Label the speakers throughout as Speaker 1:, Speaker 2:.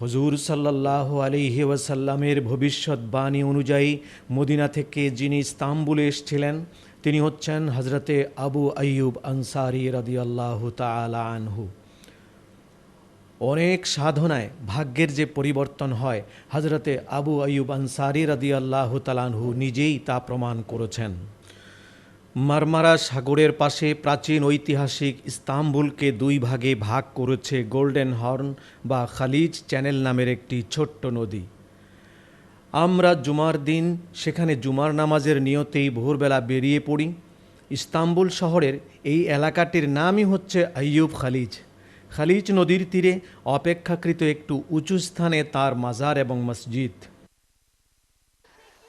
Speaker 1: হুজুর সাল্লাহ আলিহি ওয়াসাল্লামের ভবিষ্যৎবাণী অনুযায়ী মদিনা থেকে যিনি ইস্তাম্বুলে এসেছিলেন, তিনি হচ্ছেন হজরতে আবু আইয়ুব আনসারি রদিয়াল্লাহু তাআলা আনহু। অনেক সাধনায় ভাগ্যের যে পরিবর্তন হয় হজরতে আবু আইয়ুব আনসারি রদিয়াল্লাহু তালানহু নিজেই তা প্রমাণ করেছেন। মারমারা সাগরের পাশে প্রাচীন ঐতিহাসিক ইস্তাম্বুলকে দুই ভাগে ভাগ করেছে গোল্ডেন হর্ন বা খালিজ চ্যানেল নামের একটি ছোট্ট নদী। আমরা জুমার দিন, সেখানে জুমার নামাজের নিয়তেই ভোরবেলা বেরিয়ে পড়ি। ইস্তাম্বুল শহরের এই এলাকাটির নামই হচ্ছে আইয়ুব খালিজ। খালিজ নদীর তীরে অপেক্ষাকৃত একটু উঁচু স্থানে তার মাজার এবং মসজিদ।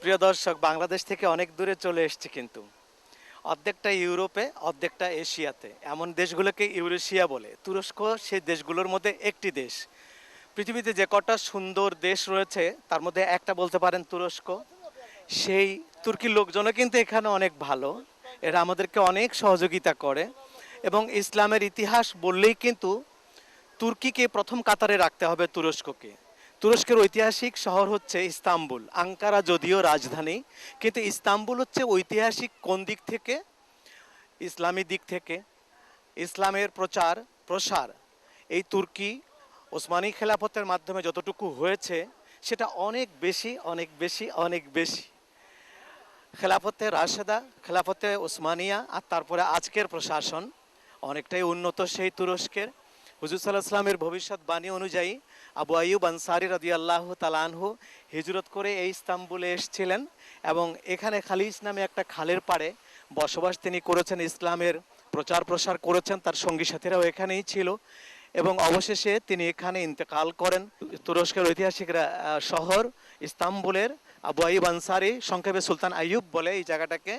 Speaker 2: প্রিয় দর্শক, বাংলাদেশ থেকে অনেক দূরে চলে এসেছি কিন্তু। অর্ধেকটা ইউরোপে, অর্ধেকটা এশিয়াতে। এমন দেশগুলোকে ইউরেশিয়া বলে। তুরস্ক সেই দেশগুলোর মধ্যে একটি দেশ। পৃথিবীতে যে কটা সুন্দর দেশ রয়েছে, তার মধ্যে একটা বলতে পারেন তুরস্ক। সেই তুর্কির লোকজনও কিন্তু এখানে অনেক ভালো। এরা আমাদেরকে অনেক সহযোগিতা করে। এবং ইসলামের ইতিহাস বললেই কিন্তু তুর্কিকে প্রথম কাতারে রাখতে হবে তুরস্ককে। তুরস্কের ঐতিহাসিক শহর হচ্ছে ইস্তাম্বুল, আঙ্কারা যদিও রাজধানী, কিন্তু ইস্তাম্বুল হচ্ছে ঐতিহাসিক কোন দিক থেকে? ইসলামী দিক থেকে। ইসলামের প্রচার, প্রসার। এই তুর্কি, ওসমানী খেলাফতের মাধ্যমে যতটুকু হয়েছে, সেটা অনেক বেশি অনেক বেশি অনেক বেশি। খেলাফতে রাশেদা, খেলাফতে ওসমানিয়া, আর তারপরে আজকের প্রশাসন অনেকটাই উন্নত সেই তুরস্কের। হুজুর সাল্লাহ ইসলামের ভবিষ্যৎবাণী অনুযায়ী আবু আইয়ুব আনসারি রাদি আল্লাহ তালানহু হিজরত করে এই ইস্তাম্বুলে এসেছিলেন এবং এখানে খালিজ নামে একটা খালের পাড়ে বসবাস তিনি করেছেন, ইসলামের প্রচার প্রসার করেছেন, তার সঙ্গী সাথীরাও এখানেই ছিল এবং অবশেষে তিনি এখানে ইন্তেকাল করেন। তুরস্কের ঐতিহাসিকরা শহর ইস্তাম্বুলের আবু আইব আনসারি সংক্ষেপে সুলতান আইয়ুব বলে এই জায়গাটাকে।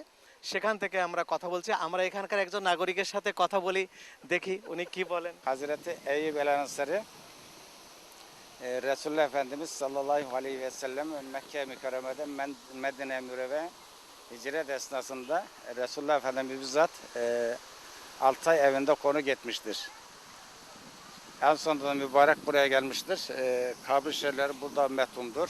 Speaker 2: সেখান থেকে আমরা কথা বলছি। আমরা এখানকার একজন নাগরিকের সাথে কথা বলি, দেখি উনি কি বলেন।
Speaker 3: Hazreti Eyüp el Ensari e, Resulullah Efendimiz sallallahu aleyhi ve sellem Mekke mükerremede Men- Medine Müreve hicret esnasında e, Resulullah Efendimiz bizzat e, Altay evinde konuk etmiştir. En sonunda mübarek buraya gelmiştir. E, kabir şerifleri burada metundur.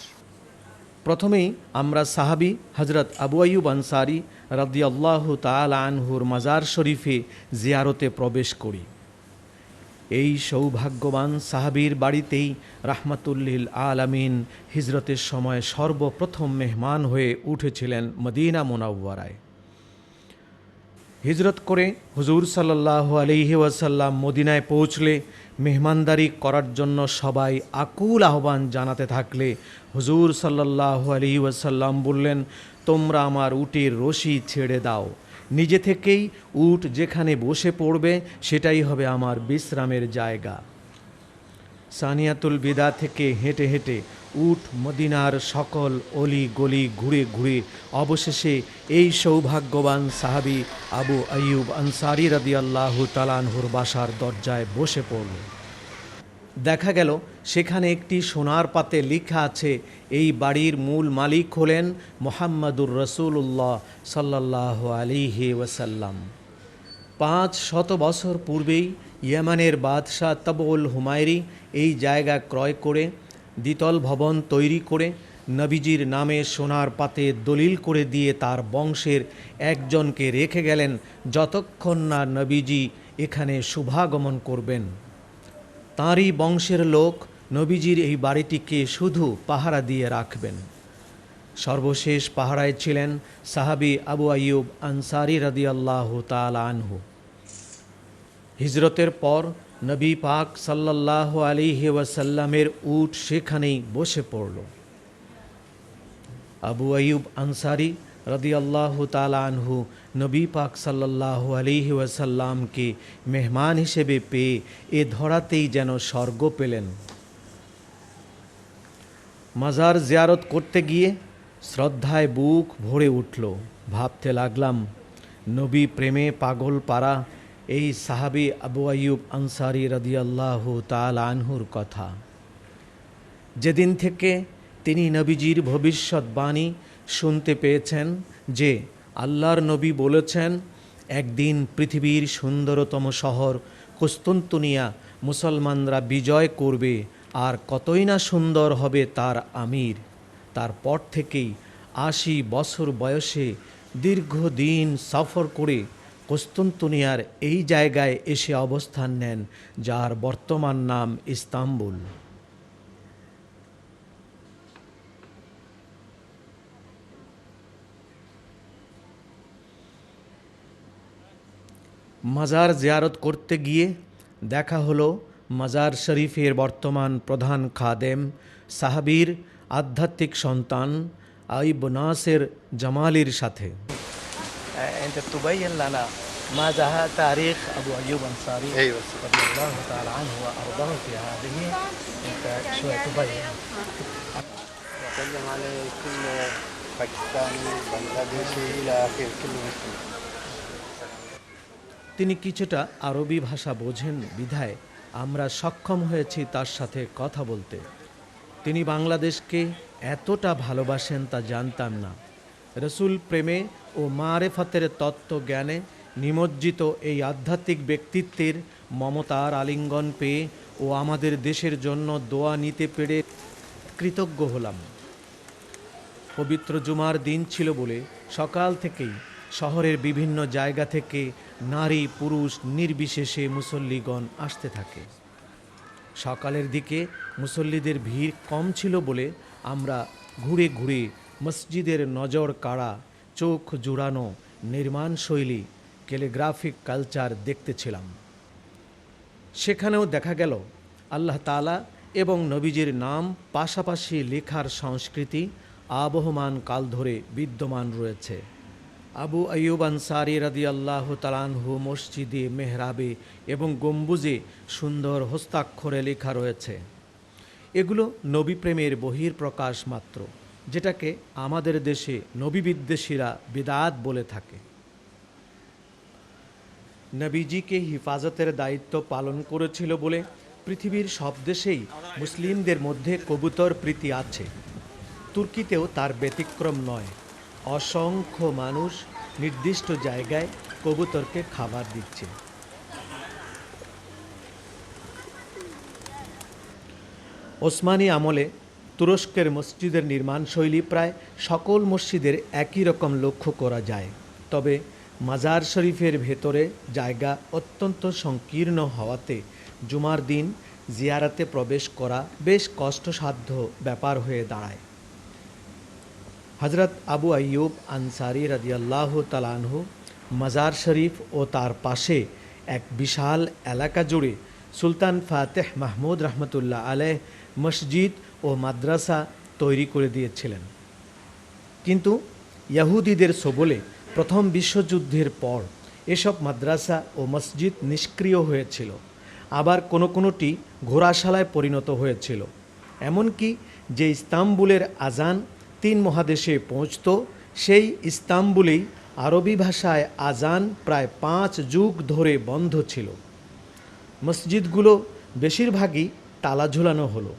Speaker 1: প্রথমেই আমরা সাহাবি হজরত আবু আইয়ুব আনসারি রাদিয়াল্লাহ তাআলা আনহুর মাজার শরীফে জিয়ারতে প্রবেশ করি এই সৌভাগ্যবান সাহাবীর বাড়িতেই রাহমাতুল্লিল আলামিন হিজরতের সময় সর্বপ্রথম মেহমান হয়ে উঠেছিলেন মদিনা মোনাব্বরায় হিজরত করে হুজুর সাল্লাহ আলহি ওয়াসাল্লাম মদিনায় পৌঁছলে, মেহমানদারি করার জন্য সবাই আকুল আহ্বান জানাতে থাকলে, হুজুর সাল্লাহ আলহি ওয়াসাল্লাম বললেন, তোমরা আমার উটের রশি ছেড়ে দাও। নিজে থেকেই উট যেখানে বসে পড়বে, সেটাই হবে আমার বিশ্রামের জায়গা। সানিয়াতুল বিদা থেকে হেঁটে হেঁটে উট মদিনার সকল অলি গলি ঘুরে ঘুরে অবশেষে এই সৌভাগ্যবান সাহাবি আবু আইয়ুব আনসারি রাদিয়াল্লাহ তালানহুর বাসার দরজায় বসে পড়ল। দেখা গেল, সেখানে একটি সোনার পাতে লেখা আছে, এই বাড়ির মূল মালিক হলেন মোহাম্মদুর রসুল্লাহ সাল্লাহ আলিহি ওয়াসাল্লাম। পাঁচ শত বছর পূর্বেই ইয়েমানের বাদশাহ তাবুল হুমায়রি এই জায়গা ক্রয় করে, দ্বিতল ভবন তৈরি করে, নবীজির নামে সোনার পাতে দলিল করে দিয়ে তার বংশের একজনকে রেখে গেলেন, যতক্ষণ না নবীজি এখানে শুভাগমন করবেন। তাঁরই বংশের লোক নবীজির এই বাড়িটিকে শুধু পাহারা দিয়ে রাখবেন। সর্বশেষ পাহারায় ছিলেন সাহাবি আবু আইয়ুব আনসারি রাদিয়াল্লাহ তাআলা আনহু। হিজরতের পর নবী পাক সাল্লাল্লাহু আলাইহি ওয়াসাল্লামের উট সেখানেই বসে পড়ল। আবু আইয়ুব আনসারি রাদিয়াল্লাহু তাআলা আনহু নবী পাক সাল্লাল্লাহু আলাইহি ওয়াসাল্লামকে মেহমান হিসেবে পেয়ে এ ধরাতেই যেন স্বর্গ পেলেন। মাজার জিয়ারত করতে গিয়ে শ্রদ্ধায় বুক ভরে উঠল। ভাবতে লাগলাম, নবী প্রেমে পাগল পারা এই সাহাবি আবু আইয়ুব আনসারি রাদিয়াল্লাহ তাল আনহুর কথা। যেদিন থেকে তিনি নবীজির ভবিষ্যৎবাণী শুনতে পেয়েছেন যে আল্লাহর নবী বলেছেন, একদিন পৃথিবীর সুন্দরতম শহর কুস্তন্তনিয়া মুসলমানরা বিজয় করবে, আর কতই না সুন্দর হবে তার আমির। তারপর থেকেই আশি বছর বয়সে দীর্ঘদিন সফর করে কোস্তুনতুনিয়ার এই জায়গায় এসে অবস্থান নেন, যার বর্তমান নাম ইস্তাম্বুল। মাজার জিয়ারত করতে গিয়ে দেখা হলো মাজার শরীফের বর্তমান প্রধান খাদেম সাহাবীর আধ্যাত্মিক সন্তান আইব নাসের জামালির সাথে
Speaker 2: انت تبين لنا ماذا هذا تاريخ ابو ايوب انصاري
Speaker 4: ايوه
Speaker 2: رضي الله تعالى عنه وارضاه في هذه انت شوي تبين
Speaker 4: نتكلم على كل باكستاني بنغلاديشي الى اخره كل مسلم
Speaker 1: তিনি কিছুটা আরবি ভাষা বোঝেন বিধায় আমরা সক্ষম হয়েছি তার সাথে কথা বলতে। তিনি বাংলাদেশকে এতটা ভালোবাসেন তা জানতাম না। রসুল প্রেমে ও মারেফতের তত্ত্ব জ্ঞানে নিমজ্জিত এই আধ্যাত্মিক ব্যক্তিত্বের মমতার আলিঙ্গন পেয়ে ও আমাদের দেশের জন্য দোয়া নিতে পেরে কৃতজ্ঞ হলাম। পবিত্র জুমার দিন ছিল বলে সকাল থেকেই শহরের বিভিন্ন জায়গা থেকে নারী, পুরুষ, নির্বিশেষে মুসল্লিগণ আসতে থাকে। সকালের দিকে মুসল্লিদের ভিড় কম ছিল বলে আমরা ঘুরে ঘুরে মসজিদের নজর কাড়া, চোখ জুড়ানো নির্মাণ শৈলী, ক্যালিগ্রাফিক কালচার দেখতেছিলাম সেখানেও দেখা গেল, আল্লাহ তালা এবং নবীজির নাম পাশাপাশি লেখার সংস্কৃতি আবহমান কাল ধরে বিদ্যমান রয়েছে। আবু আইয়ুব আনসারি রাদি আল্লাহ তালানহু মসজিদে, মেহরাবে এবং গম্বুজে সুন্দর হস্তাক্ষরে লেখা রয়েছে। এগুলো নবী প্রেমের বহির প্রকাশ মাত্র, যেটাকে আমাদের দেশে নবী বিদ্বেষীরা বিদাত বলে থাকে। নবীজিকে হিফাজতের দায়িত্ব পালন করেছিল বলে পৃথিবীর সব দেশেই মুসলিমদের মধ্যে কবুতর প্রীতি আছে। তুর্কিতেও তার ব্যতিক্রম নয়। অসংখ্য মানুষ নির্দিষ্ট জায়গায় কবুতরকে খাবার দিচ্ছে। ওসমানী আমলে তুরস্কের মসজিদের নির্মাণ শৈলী প্রায় সকল মসজিদের একই রকম লক্ষ্য করা যায়। তবে মাজার শরীফের ভেতরে জায়গা অত্যন্ত সংকীর্ণ হওয়াতে জুমার দিন জিয়ারাতে প্রবেশ করা বেশ কষ্টসাধ্য ব্যাপার হয়ে দাঁড়ায়। হজরত আবু আইয়ুব আনসারি রাদিয়াল্লাহ তালানহু মাজার শরীফ ও তার পাশে এক বিশাল এলাকা জুড়ে সুলতান ফাতেহ মাহমুদ রহমতুল্লাহ আলেহ মসজিদ ও মাদ্রাসা তৈরি করে দিয়েছিলেন। কিন্তু ইয়াহুদিদের সবলে প্রথম বিশ্বযুদ্ধের পর এসব মাদ্রাসা ও মসজিদ নিষ্ক্রিয় হয়েছিল, আবার কোনো কোনোটি ঘোড়াশালায় পরিণত হয়েছিল। এমনকি যে ইস্তাম্বুলের আজান তিন মহাদেশে পৌঁছত, সেই ইস্তাম্বুলেই আরবি ভাষায় আজান প্রায় পাঁচ যুগ ধরে বন্ধ ছিল। মসজিদগুলো বেশিরভাগই তালা ঝুলানো হলো,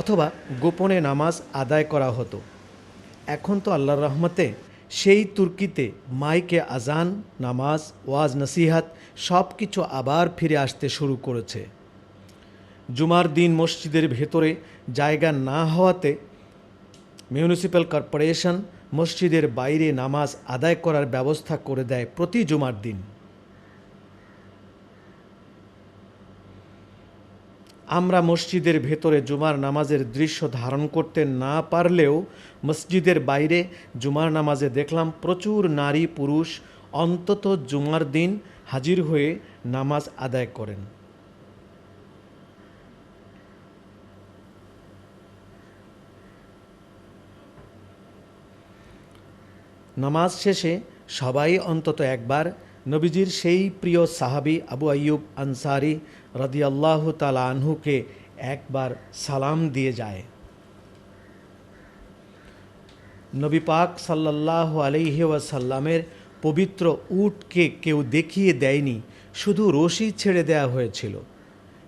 Speaker 1: অথবা গোপনে নামাজ আদায় করা হতো। এখন তো আল্লাহর রহমতে সেই তুর্কিতে মাইকে আজান, নামাজ, ওয়াজ, নসিহাত সব কিছু আবার ফিরে আসতে শুরু করেছে। জুমার দিন মসজিদের ভেতরে জায়গা না হওয়াতে মিউনিসিপ্যাল কর্পোরেশন মসজিদের বাইরে নামাজ আদায় করার ব্যবস্থা করে দেয় প্রতি জুমার দিন। আমরা মসজিদের ভেতরে জুমার নামাজের দৃশ্য ধারণ করতে না পারলেও মসজিদের বাইরে জুমার নামাজে দেখলাম প্রচুর নারী পুরুষ অন্তত জুমার দিন হাজির হয়ে নামাজ আদায় করেন। নামাজ শেষে সবাই অন্তত একবার নবীজির সেই প্রিয় সাহাবি আবু আইয়ুব আনসারি রদিয়াল্লাহ তালা আনহুকে একবার সালাম দিয়ে যায়। নবী পাক সাল্লাহ আলহি ওয়াসাল্লামের পবিত্র উটকে কেউ দেখিয়ে দেয়নি, শুধু রশি ছেড়ে দেয়া হয়েছিল।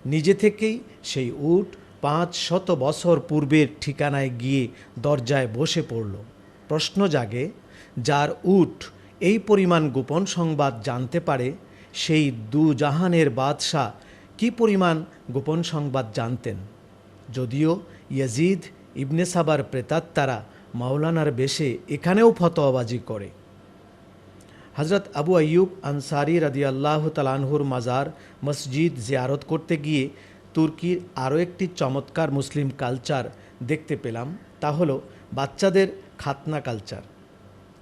Speaker 1: নিজে থেকেই সেই উট পাঁচ শত বছর পূর্বের ঠিকানায় গিয়ে দরজায় বসে পড়ল। প্রশ্ন জাগে, যার উট এই পরিমাণ গোপন সংবাদ জানতে পারে, সেই দু জাহানের বাদশাহ কি পরিমাণ গোপন সংবাদ জানতেন? যদিও ইয়াজিদ ইবনে সাবার প্রেতাত্মারা মাওলানার বেশে এখানেও ফতোয়াবাজি করে। হজরত আবু আয়ুব আনসারি রাদি আল্লাহ তালানহুর মাজার মসজিদ জিয়ারত করতে গিয়ে তুর্কির আরও একটি চমৎকার মুসলিম কালচার দেখতে পেলাম, তা হলো বাচ্চাদের খাতনা কালচার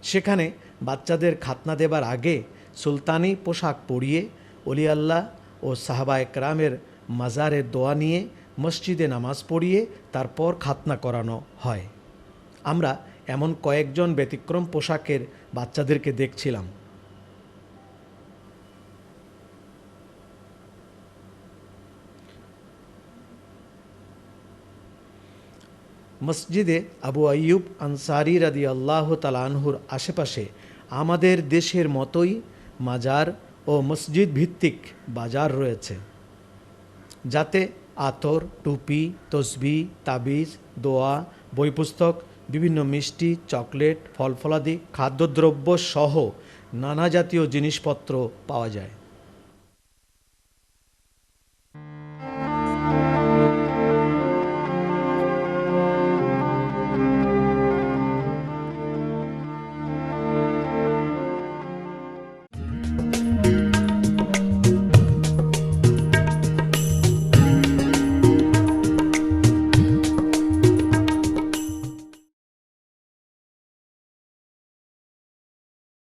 Speaker 1: সেখানে বাচ্চাদের খাতনা দেবার আগে সুলতানি পোশাক পরিয়ে অলিয়াল্লাহ ও সাহাবা একরামের মাজারে দোয়া নিয়ে মসজিদে নামাজ পড়িয়ে তারপর খাতনা করানো হয়। আমরা এমন কয়েকজন ব্যতিক্রম পোশাকের বাচ্চাদেরকে দেখছিলাম। মসজিদে আবু আইয়ুব আনসারি রাদি আল্লাহ তালানহুর আশেপাশে আমাদের দেশের মতোই মাজার ও মসজিদ ভিত্তিক বাজার রয়েছে, যাতে আতর, টুপি, তসবি, তাবিজ, দোয়া বই পুস্তক বিভিন্ন মিষ্টি, চকলেট ফল ফলাদি খাদ্যদ্রব্য সহ নানা জাতীয় জিনিসপত্র পাওয়া যায়।